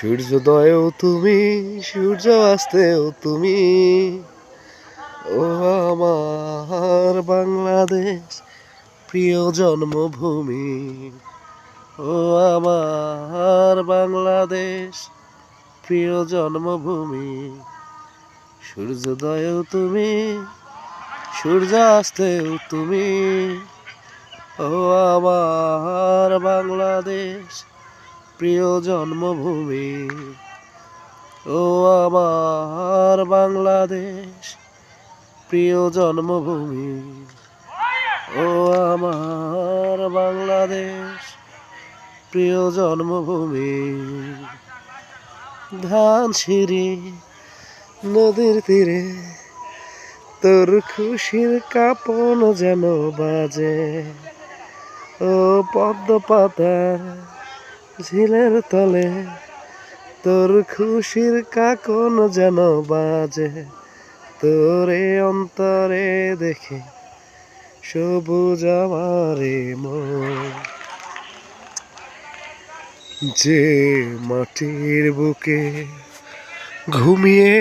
সূর্যোদয়েও তুমি সূর্য অস্তেও তুমি। ও আমার বাংলাদেশ, প্রিয় জন্মভূমি। ও আমার বাংলাদেশ, প্রিয় জন্মভূমি। সূর্যোদয়েও তুমি সূর্য অস্তেও তুমি। ও আমার বাংলাদেশ প্রিয় জন্মভূমি। ও আমার বাংলাদেশ, প্রিয় জন্মভূমি। ও আমার বাংলাদেশ, প্রিয় জন্মভূমি। ধান সিঁড়ি, নদীর তীরে, তোর খুশির কাপন যেন বাজে। ও পদ্ম পাতার ঝিলের তলে, তোর খুশির কাকন যেন বাজে। তোরে অন্তরে দেখে সবুজ আমারে যে মাটির বুকে ঘুমিয়ে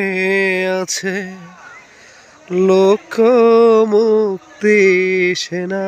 আছে লোক মুক্তি সেনা।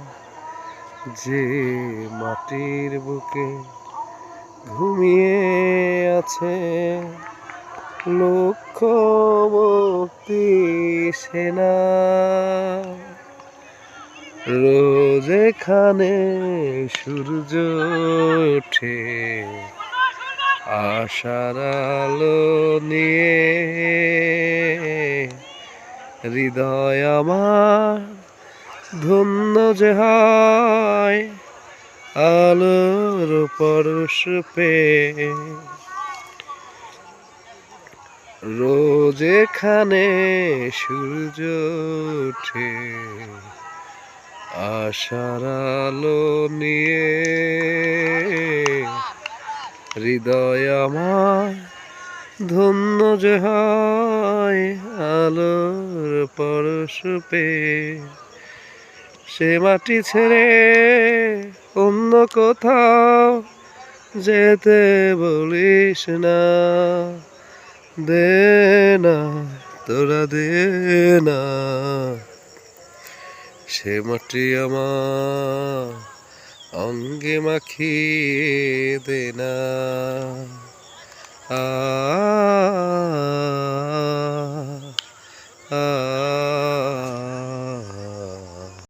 যে মাটির বুকে ঘুমিয়ে আছে লক্ষ মুক্তি সেনা। রোজ এখানে সূর্য ওঠে, আশার আলো নিয়ে। হৃদয় আমার ধন্য যে হয় আলোর পরশ পে। রোজ এখানে সূর্য ওঠে, আশার আলো নিয়ে। হৃদয় আমার ধন্য যে হয় আলোর পরশ পে। সে মাটি ছেড়ে অন্য কোথাও যেতে বলিস না। দে না, তোরা দে না। সে মাটি আমার অঙ্গে মাখিয়ে দে না। আ